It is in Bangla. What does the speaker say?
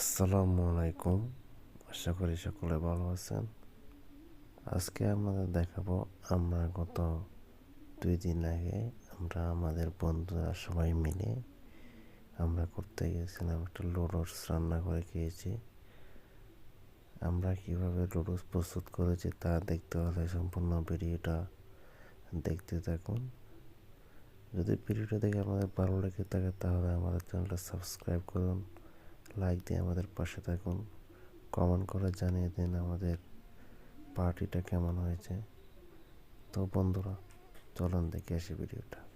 আসসালামু আলাইকুম আশা করি সকলে ভালো আছেন। আজকে আমাদের দেখাবো, আমরা গত দুই দিন আগে আমরা আমাদের বন্ধুরা সবাই মিলে আমরা করতে গিয়েছিলাম, একটা লুডোস রান্না করে খেয়েছি। আমরা কীভাবে লুডোস প্রস্তুত করেছি তা দেখতে হলে সম্পূর্ণ ভিডিওটা দেখতে থাকুন। যদি ভিডিওটা দেখে আমাদের ভালো লেগে থাকে, তাহলে আমাদের চ্যানেলটা সাবস্ক্রাইব করুন। লাইক দিয়ে আমাদের পাশে থাকুন। কমেন্ট করে জানিয়ে দিন আমাদের পার্টিটা কেমন হয়েছে। তো বন্ধুরা, চলুন দেখে আসি ভিডিওটা